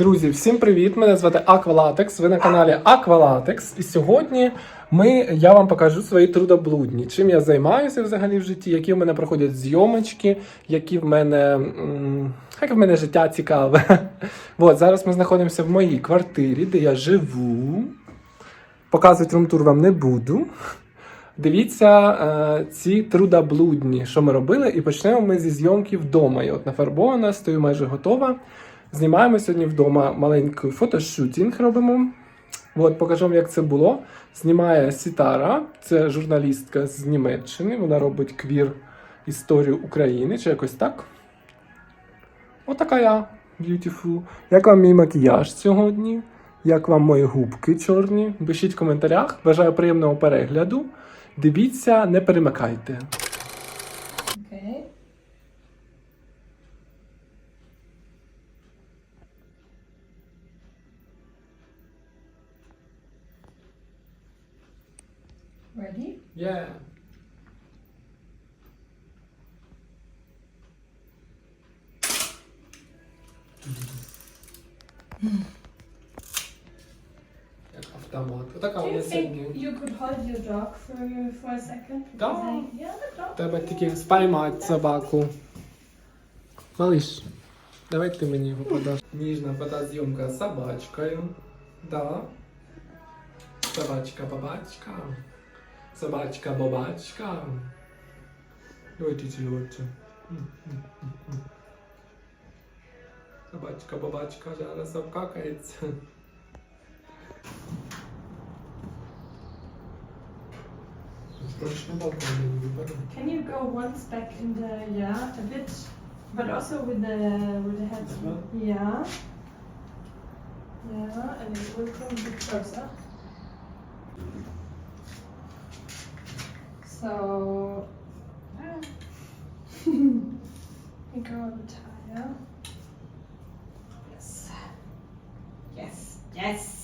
Друзі, всім привіт! Мене звати Аквалатекс. Ви на каналі Аквалатекс. І сьогодні ми, я вам покажу свої трудоблудні. Чим я займаюся взагалі в житті, які в мене проходять зйомочки, які в мене. м, Яке в мене життя цікаве. От, зараз ми знаходимося в моїй квартирі, де я живу. Показувати румтур вам не буду. Дивіться е, ці трудоблудні, що ми робили, і почнемо ми зі зйомки вдома. Я от нафарбована, стою майже готова. Знімаємо сьогодні вдома маленький фотошутінг робимо. От, покажу вам, як це було. Знімає Сітара, це журналістка з Німеччини. Вона робить квір історію України, чи якось так. Отака я. Beautiful. Як вам мій макіяж сьогодні? Як вам мої губки чорні? Пишіть в коментарях. Бажаю приємного перегляду. Дивіться, не перемикайте. Тільки спіймати собаку. Малиш, давай ти мені його подаш. Ніжна фотозйомка з собачкою. Да. Собачка бабачка. Собачка бабачка. Ой, ти. Собачка бабачка зараз обкакається. Can you go once back in the yeah a bit, but also with the with the head? Yeah. Yeah, and it will come a bit closer. So. yeah. you go a bit higher. Yes. Yes. Yes.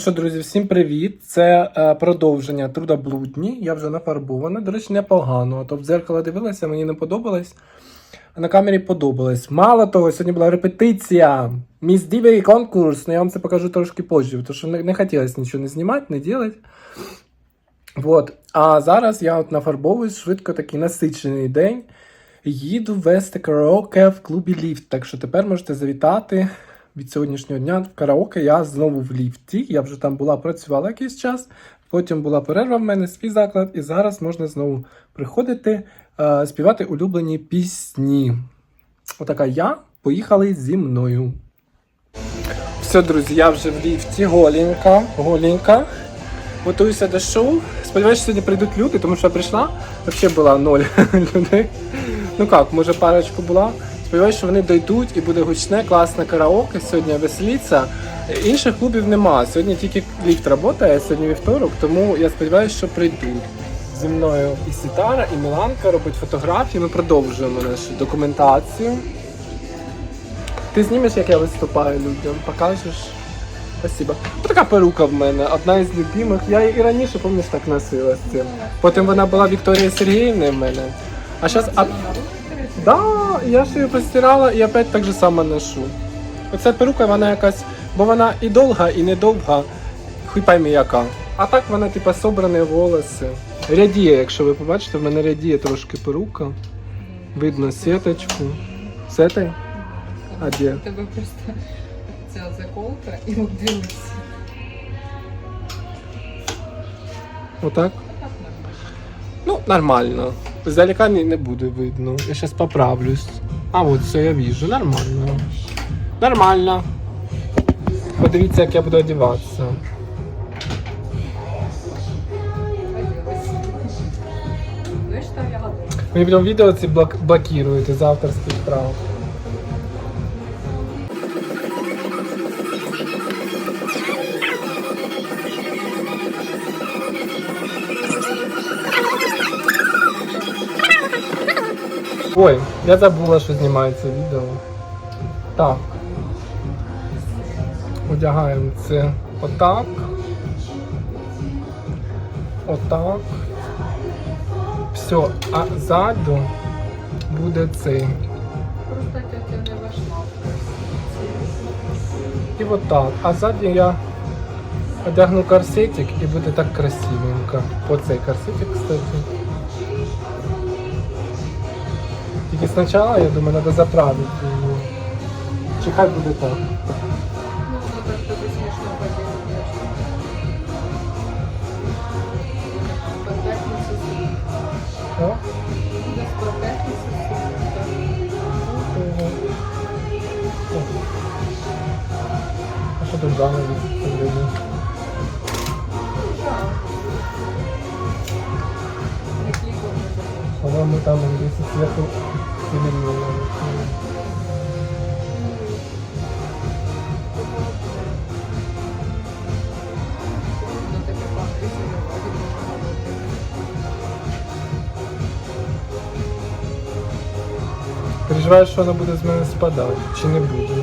Що, друзі, всім привіт! Це е, продовження трудоблудні. Я вже нафарбована. До речі, непогано. А то в дзеркало дивилася, мені не подобалось. А на камері подобалось. Мало того, сьогодні була репетиція. Міс Дівері конкурс. Ну я вам це покажу трошки позже, тому що не, не хотілося нічого не знімати, не робити. Вот. А зараз я от нафарбовуюсь швидко такий насичений день. Їду вести караоке в клубі Ліфт. Так що тепер можете завітати від сьогоднішнього дня в караоке. Я знову в ліфті. Я вже там була, працювала якийсь час. Потім була перерва в мене, свій заклад, і зараз можна знову приходити, е, співати улюблені пісні. Отака я. Поїхали зі мною. Все, друзі, я вже в ліфті, голенька, голенька. Готуюся до шоу. Сподіваюся, сьогодні прийдуть люди, тому що я прийшла, взагалі була ноль людей. Ну як, може парочку була. Сподіваюся, що вони дойдуть і буде гучне, класне караоке. Сьогодні веселіться. Інших клубів нема. Сьогодні тільки ліфт працює, сьогодні вівторок, тому я сподіваюся, що прийдуть. Зі мною і Сітара, і Міланка робить фотографії. Ми продовжуємо нашу документацію. Ти знімеш, як я виступаю людям, покажеш. Спасибо. Така перука в мене, одна із любимих. Я і раніше, пам'ятаєш, так носила з цим. Потім вона була Вікторія Сергіївна в мене. А зараз. Да, я ж її постирала і опять так же само ношу. Оця перука, вона якась, бо вона і довга, і недовга. Хуй пойми яка. А так вона, типа, собрані волоси. Рядіє, якщо ви побачите, в мене рядіє трошки перука. Видно сіточку. Сетай? А де? У тебе просто ця заколка і от. Отак? Ну, нормально. Здалека не, не буде видно. Я сейчас поправлюсь. А от все я вижу. Нормально. Нормально. Подивіться, як я буду одягатися. Ну. Мені потім відео ці блок- блокують із авторських прав. Ой, я забула, що знімається відео. Так. Одягаємо це отак. Отак. Все, а ззаду буде цей. Просто тетя не вийшла. І отак. А ззаді я одягну корсетик і буде так красивенько. Оцей корсетик, кстати. Так. Ну, воно так тобі смішно поділити. По п'ятницю сидить. О. А що тут забув. По-моему, там если сверху таке пахне, Переживаєш, що вона буде з мене спадати, чи не буде?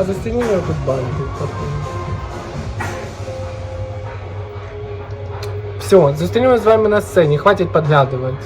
А застегни його тут бантик. Все, зустрінемось з вами на сцені, хватить підглядувати.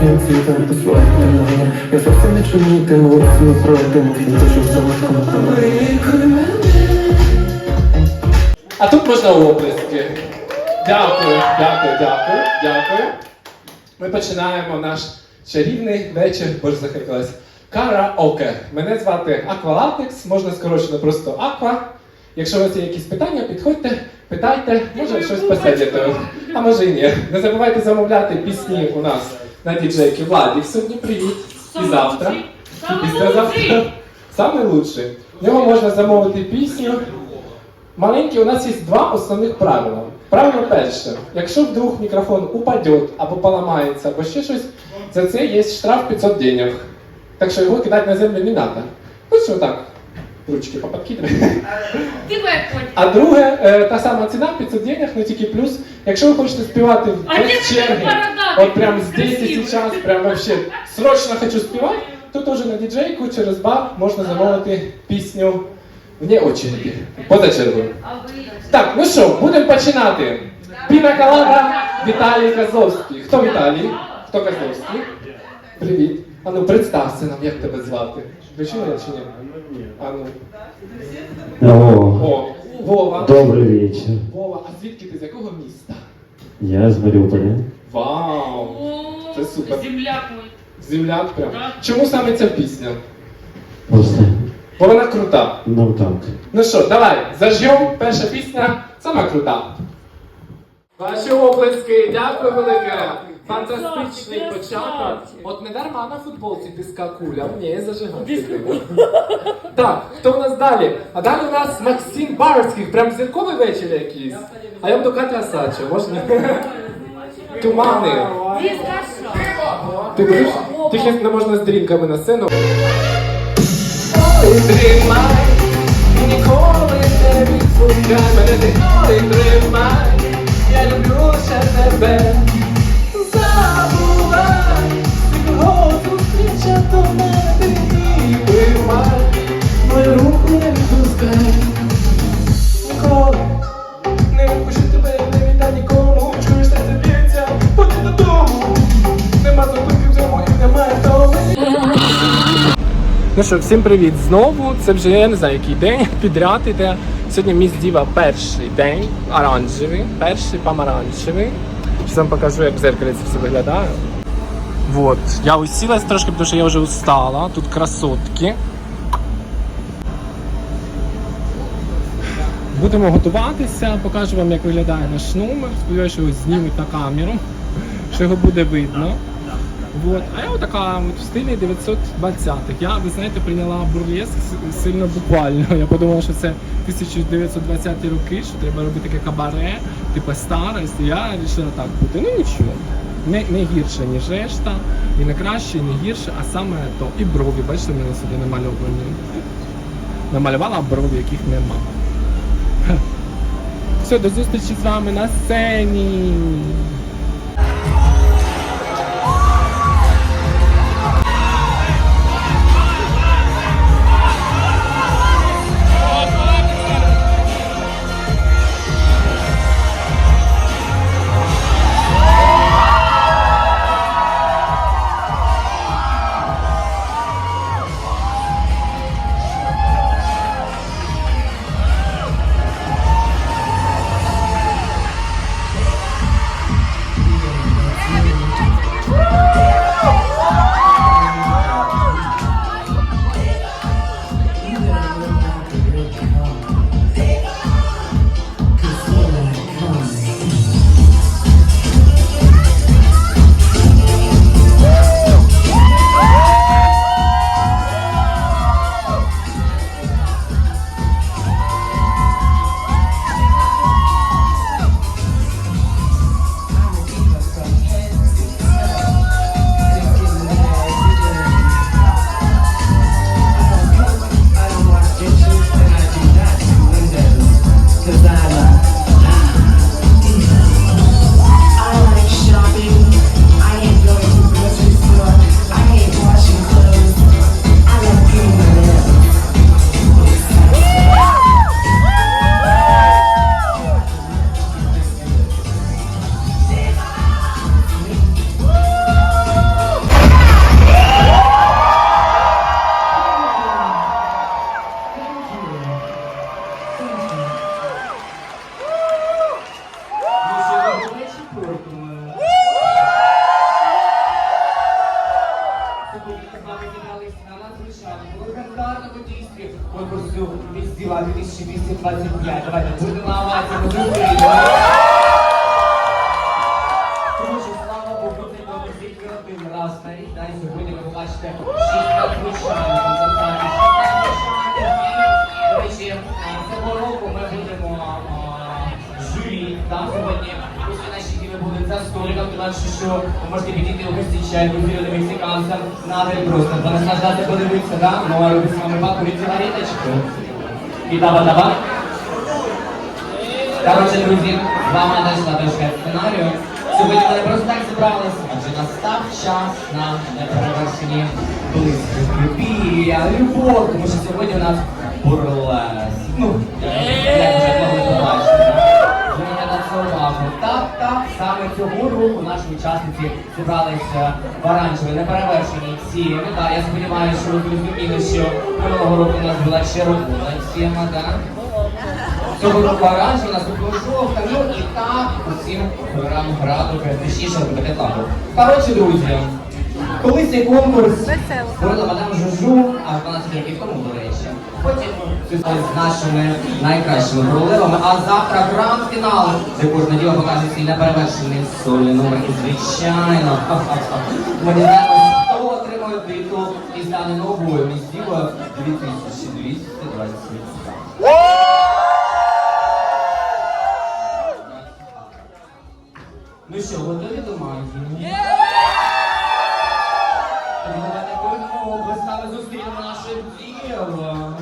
Цвітом ти своє мене Я зовсім не чинитиму свою пройдемо Квіти, що в солодкому кольорі А тут можна оплески. Дякую, дякую, дякую, дякую. Ми починаємо наш чарівний вечір, боже захекалась. Караоке. Мене звати Аквалатекс, можна скорочено просто Аква. Якщо у вас є якісь питання, підходьте, питайте, може щось посидіти. А може і ні. Не забувайте замовляти пісні у нас на діджейки Владі. Сьогодні привіт. І завтра. І післязавтра. Саме лучший. В нього можна замовити пісню. Маленькі, у нас є два основних правила. Правило перше, якщо вдруг мікрофон упаде або поламається, або ще щось, за це є штраф 500 денег. Так що його кидати на землю не треба. Лучше отак, ручки поподкидувати. А друге, е, та сама ціна 500 денег, ну тільки плюс. Якщо ви хочете співати без черги, ти бородатий, от прям здесь красивий? сейчас, прям вообще срочно хочу співати, то теж на діджейку через бар можна замовити пісню вне очереді, поза чергою. Так, ну що, будемо починати. Піна колада Віталій Козловський. Хто Віталій? Хто Козловський? Привіт. А ну представся нам, як тебе звати. Ви чули чи ні? А ну. Алло, О, Вова. добрый вечер. Вова, а звідки ти з якого міста? Я из Мариуполя. Вау! Це супер. Земляк мой. Земляк прям. Чому саме ця пісня? Просто, Бо вона крута. ну так. Ну що, давай, зажжем. Перша пісня сама крута. Ваші оплески, дякую велике. Фантастичний початок. От не дарма на футболці диска куля, мені зажигати. Так, хто у нас далі? А далі у нас Максим Барських, прям зірковий вечір якийсь. А я буду Катя Асача, можна? Тумани. Ти будеш? Тільки не можна з дрінками на сцену. Ой, тримай, ніколи не відпускай мене, ти тримай, я люблю ще тебе. Ну що, всім привіт знову. Це вже я не знаю, який день підряд іде. Сьогодні міс Діва перший день, оранжевий, перший помаранчевий. Зараз вам покажу, як в зеркалі це все виглядає. Вот. Я усілась трошки, тому що я вже устала. Тут красотки. Будемо готуватися, покажу вам, як виглядає наш номер. Сподіваюся, що його знімуть на камеру, що його буде видно. Вот. А я отака от в стилі 920-х. Я, ви знаєте, прийняла бурлеск сильно буквально. Я подумала, що це 1920-ті роки, що треба робити таке кабаре, типу старость. І Я вирішила так бути. Ну нічого. Не, не гірше, ніж решта, і не краще, і не гірше, а саме то. І брові, бачите, мене сюди намальовані. Намалювала брові, яких нема. Все, до зустрічі з вами на сцені. Конкурсу «Міськділа 2225. Давайте будемо овації, позиції. Тому що, слава Богу, цей конкурс тільки один раз на рік, да, і сьогодні ви побачите столиком, тому що ви можете підійти у гості чайку з мексиканцем, надо і просто наслаждатися, подивитися, да, ну, а робити з вами покурити сигареточку. І даба-даба. Коротше, друзі, з вами Надежда Дошка сценарію. Сьогодні ми не просто так зібралися, адже настав час на неперевершені близькі а любов, тому що сьогодні у нас бурлес. Ну, цього року наші учасниці зібралися в оранжевій неперевершеній темі. Да, я сподіваюся, що ви зрозуміли, що минулого року у нас була червона тема, да? Цього року оранжевий, наступного жовта, ну і так усім програму граду, точніше робити лампу. Коротше, друзі, колись цей конкурс створила мадам Жужу, аж 12 років тому, до речі. Потім з нашими найкращими королевами, а завтра гранд-фінал, де кожна діва покаже свій неперевершений сольний номер. І звичайно. Ми хто отримує титул і стане новою місцівою 2220. Ну що, готові до магії? Давайте кожному обласками зустрінемо наше діло.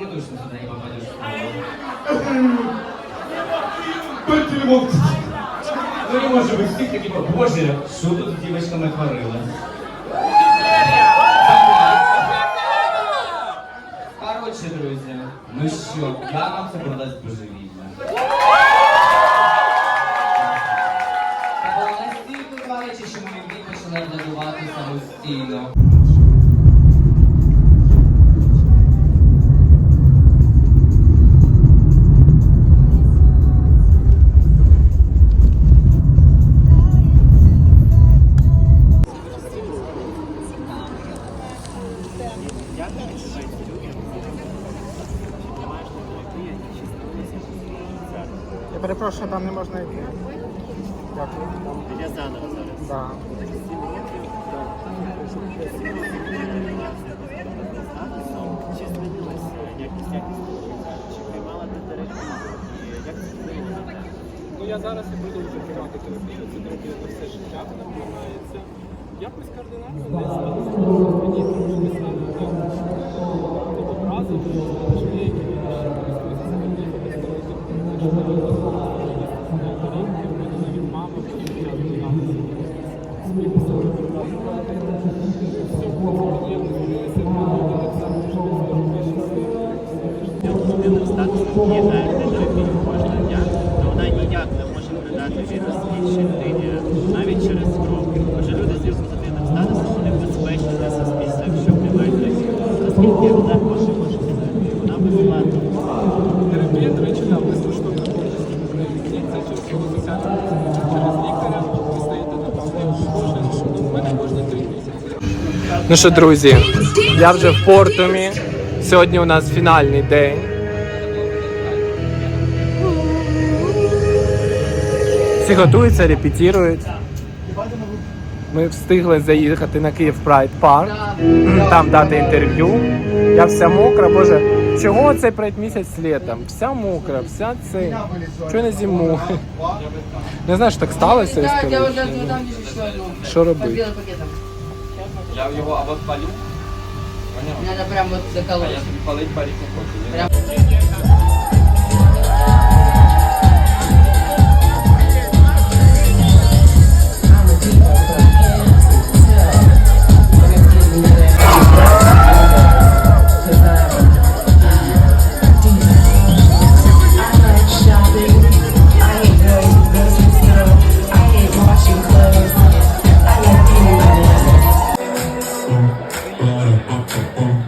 Не точно туда не попадешь. Ну не може бути, всіх такі, боже, що тут девочка натворила? Короче, друзья, ну все, я вам це продать божевільно. Та була настільки гаряче, самостійно. Перепрошую, там не можна йти. Дякую. Я заново зараз. Ну я зараз і продовжую приймати терапію, це терапія на все життя, вона приймається. Якось кардинально не сталося. Мені трошки стало образом, що деякі речі користуються навіть Ну що, друзі, я вже в Портумі. Сьогодні у нас фінальний день. Всі готуються, репетирують. Ми встигли заїхати на Київ Прайд Парк, там дати інтерв'ю. Я вся мокра, боже, чого цей місяць літом? Вся мокра, вся це. Чого не зиму? Не знаю, що так сталося. я скажу, що- Що робити? Я його або спалю, Надо прям вот а заколоть. я собі палить не хочу. Oh.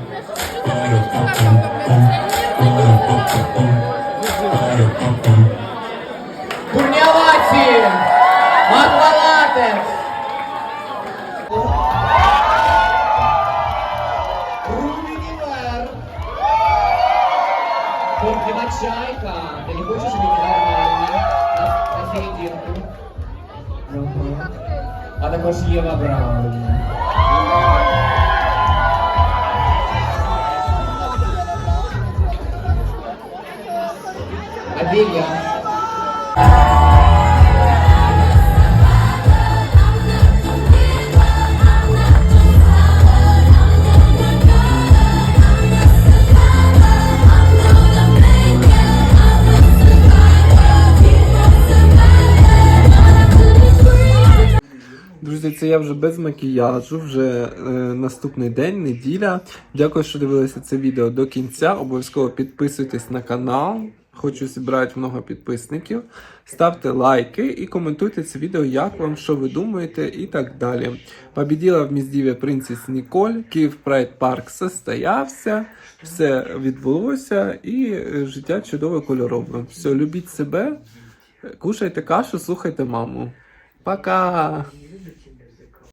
Це я вже без макіяжу, вже е, наступний день, неділя. Дякую, що дивилися це відео до кінця. Обов'язково підписуйтесь на канал. Хочу зібрати много підписників. Ставте лайки і коментуйте це відео, як вам, що ви думаєте, і так далі. Побіділа в Міздіві принцес Ніколь, Київ Прайд Парк состоявся, все відбулося і е, життя чудове кольорове. Все, любіть себе, кушайте кашу, слухайте маму. Пока!